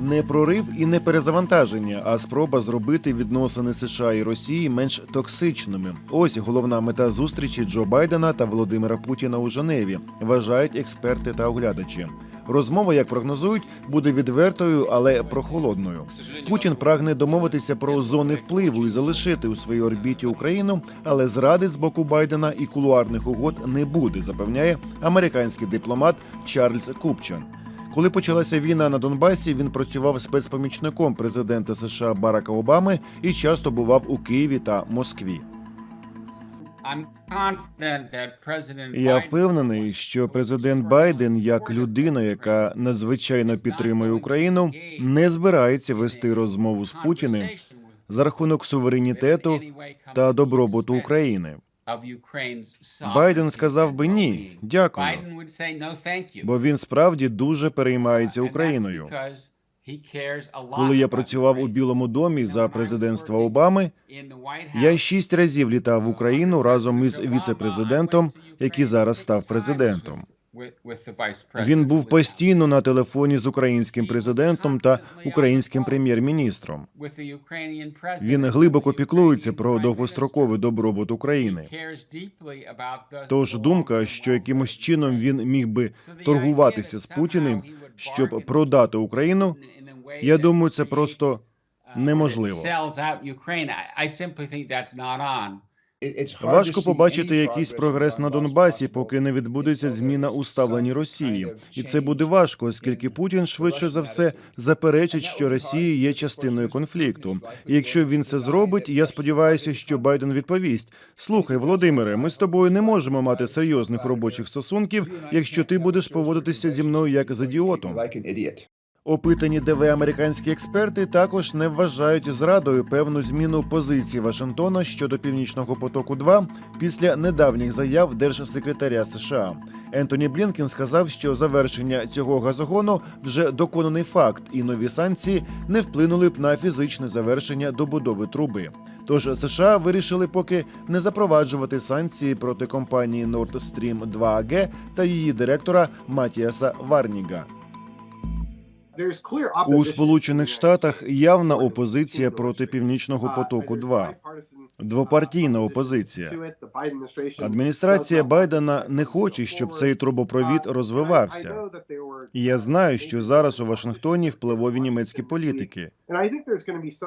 Не прорив і не перезавантаження, а спроба зробити відносини США і Росії менш токсичними. Ось головна мета зустрічі Джо Байдена та Володимира Путіна у Женеві, вважають експерти та оглядачі. Розмова, як прогнозують, буде відвертою, але прохолодною. Путін прагне домовитися про зони впливу і залишити у своїй орбіті Україну, але зради з боку Байдена і кулуарних угод не буде, запевняє американський дипломат Чарльз Купчан. Коли почалася війна на Донбасі, він працював спецпомічником президента США Барака Обами і часто бував у Києві та Москві. Я впевнений, що президент Байден, як людина, яка надзвичайно підтримує Україну, не збирається вести розмову з Путіним за рахунок суверенітету та добробуту України. Байден сказав би ні, дякую, бо він справді дуже переймається Україною. Коли я працював у Білому домі за президентства Обами, я шість разів літав в Україну разом із віце-президентом, який зараз став президентом. Він був постійно на телефоні з українським президентом та українським прем'єр-міністром. Він глибоко піклується про довгостроковий добробут України. Тож думка, що якимось чином він міг би торгуватися з Путіним, щоб продати Україну, я думаю, це просто неможливо. Важко побачити якийсь прогрес на Донбасі, поки не відбудеться зміна у ставленні Росії, і це буде важко, оскільки Путін швидше за все заперечить, що Росія є частиною конфлікту. І якщо він це зробить, я сподіваюся, що Байден відповість: слухай, Володимире, ми з тобою не можемо мати серйозних робочих стосунків, якщо ти будеш поводитися зі мною як з ідіотом. Опитані ДВ американські експерти також не вважають зрадою певну зміну позиції Вашингтона щодо північного потоку 2 після недавніх заяв держсекретаря США. Ентоні Блінкен сказав, що завершення цього газогону вже доконаний факт, і нові санкції не вплинули б на фізичне завершення добудови труби. Тож США вирішили поки не запроваджувати санкції проти компанії Nord Stream 2 AG та її директора Матіаса Варніга. У Сполучених Штатах явна опозиція проти північного потоку. 2 двопартійна опозиція. Адміністрація Байдена не хоче, щоб цей трубопровід розвивався. І я знаю, що зараз у Вашингтоні впливові німецькі політики.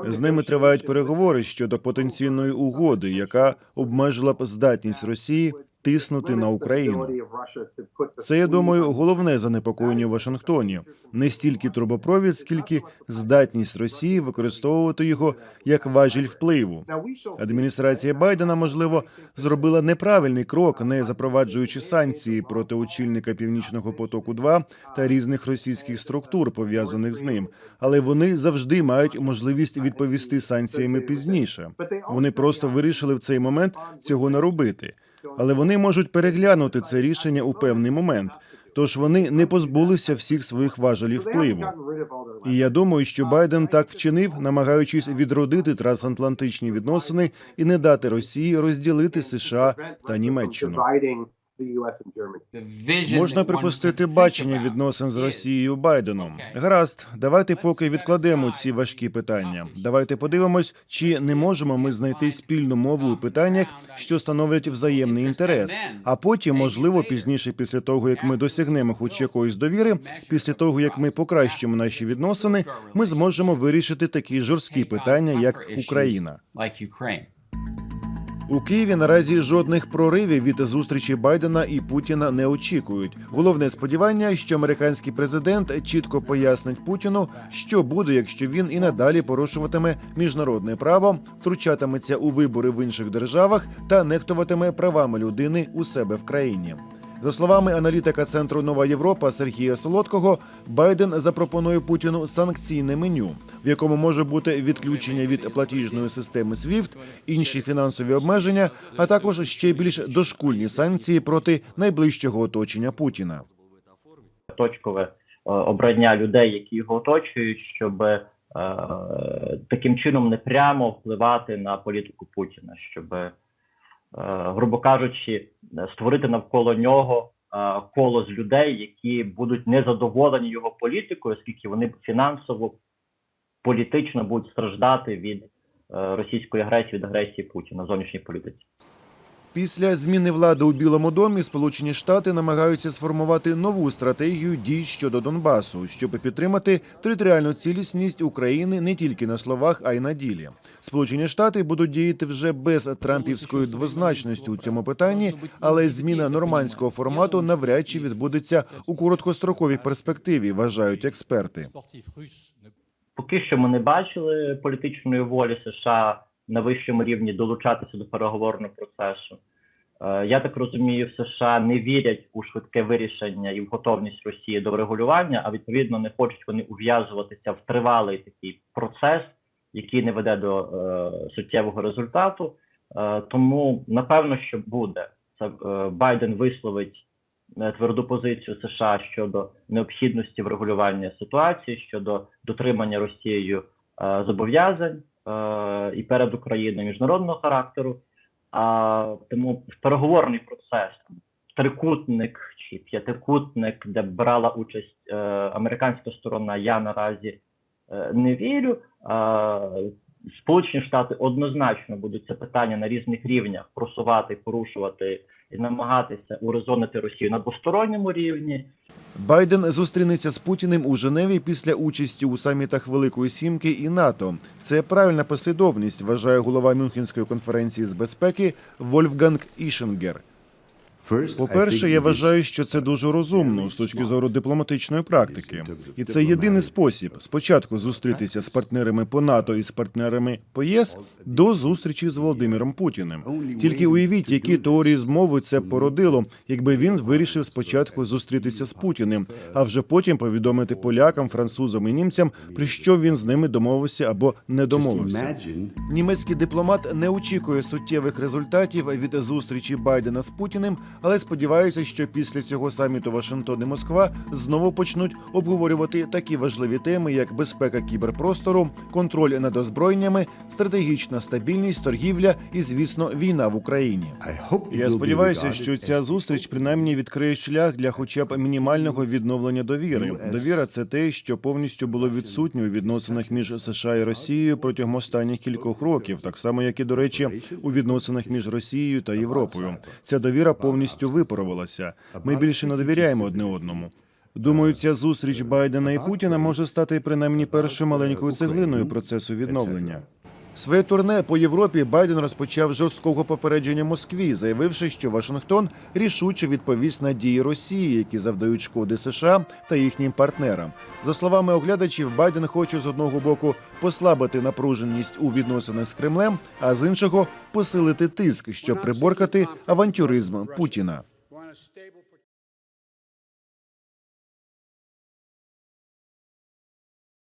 З ними тривають переговори щодо потенційної угоди, яка обмежила б здатність Росії тиснути на Україну. Це я думаю, головне занепокоєння у Вашингтоні не стільки трубопровід, скільки здатність Росії використовувати його як важіль впливу. Адміністрація Байдена, можливо, зробила неправильний крок, не запроваджуючи санкції проти очільника північного потоку 2 та різних російських структур, пов'язаних з ним, але вони завжди мають можливість відповісти санкціями пізніше. Вони просто вирішили в цей момент цього не робити. Але вони можуть переглянути це рішення у певний момент. Тож вони не позбулися всіх своїх важелів впливу. І я думаю, що Байден так вчинив, намагаючись відродити трансатлантичні відносини і не дати Росії розділити США та Німеччину. Можна припустити бачення відносин з Росією Байденом. Гаразд, давайте поки відкладемо ці важкі питання. Давайте подивимось, чи не можемо ми знайти спільну мову у питаннях, що становлять взаємний інтерес. А потім, можливо, пізніше, після того як ми досягнемо хоч якоїсь довіри, після того як ми покращимо наші відносини, ми зможемо вирішити такі жорсткі питання, як Україна. У Києві наразі жодних проривів від зустрічі Байдена і Путіна не очікують. Головне сподівання, що американський президент чітко пояснить Путіну, що буде, якщо він і надалі порушуватиме міжнародне право, втручатиметься у вибори в інших державах та нехтуватиме правами людини у себе в країні. За словами аналітика центру Нова Європа Сергія Солодкого, Байден запропонує Путіну санкційне меню, в якому може бути відключення від платіжної системи SWIFT, інші фінансові обмеження, а також ще більш дошкульні санкції проти найближчого оточення Путіна. точкове е, обрання людей, які його оточують, щоб е, таким чином не прямо впливати на політику Путіна, щоб, грубо кажучи, створити навколо нього е, коло з людей, які будуть незадоволені його політикою, оскільки вони фінансово, політично будуть страждати від е, російської агресії, від агресії Путіна в зовнішній політиці. Після зміни влади у Білому домі Сполучені Штати намагаються сформувати нову стратегію дій щодо Донбасу, щоб підтримати територіальну цілісність України не тільки на словах, а й на ділі. Сполучені Штати будуть діяти вже без трампівської двозначності у цьому питанні, але зміна нормандського формату навряд чи відбудеться у короткостроковій перспективі, вважають експерти. Поки що ми не бачили політичної волі США на вищому рівні долучатися до переговорного процесу. Е, Я так розумію, в США не вірять у швидке вирішення і в готовність Росії до врегулювання, а відповідно не хочуть вони ув'язуватися в тривалий такий процес, який не веде до е, суттєвого результату. Е, тому напевно, що буде це е, Байден висловить е, тверду позицію США щодо необхідності врегулювання ситуації щодо дотримання Росією е, зобов'язань е, і перед Україною міжнародного характеру. А тому переговорний процес, трикутник чи п'ятикутник, де брала участь е, американська сторона, я наразі е, не вірю. Е, Сполучені Штати однозначно будуть це питання на різних рівнях просувати, порушувати і намагатися урозонити Росію на двосторонньому рівні. Байден зустрінеться з Путіним у Женеві після участі у самітах Великої Сімки і НАТО. Це правильна послідовність, вважає голова Мюнхенської конференції з безпеки Вольфганг Ішенгер. По-перше, я вважаю, що це дуже розумно з точки зору дипломатичної практики, і це єдиний спосіб спочатку зустрітися з партнерами по НАТО і з партнерами по ЄС до зустрічі з Володимиром Путіним. Тільки уявіть, які теорії змови це породило, якби він вирішив спочатку зустрітися з Путіним, а вже потім повідомити полякам, французам і німцям, про що він з ними домовився або не домовився. Німецький дипломат не очікує суттєвих результатів від зустрічі Байдена з Путіним, але сподівається, що після цього саміту Вашингтон і Москва знову почнуть обговорювати такі важливі теми, як безпека кіберпростору, контроль над озброєннями, стратегічна стабільність, торгівля і, звісно, війна в Україні. Я сподіваюся, що ця зустріч принаймні відкриє шлях для хоча б мінімального відновлення довіри. Довіра це те, що повністю було відсутнє у відносинах між США і Росією протягом останніх кількох років, так само як і до речі, у відносинах між Росією та Європою. Ця довіра повністю випарувалася. Ми більше не довіряємо одне одному. Думаю, ця зустріч Байдена і Путіна може стати принаймні першою маленькою цеглиною процесу відновлення. Своє турне по Європі Байден розпочав жорсткого попередження Москві, заявивши, що Вашингтон рішуче відповість на дії Росії, які завдають шкоди США та їхнім партнерам. За словами оглядачів, Байден хоче з одного боку послабити напруженість у відносинах з Кремлем, а з іншого посилити тиск, щоб приборкати авантюризм Путіна.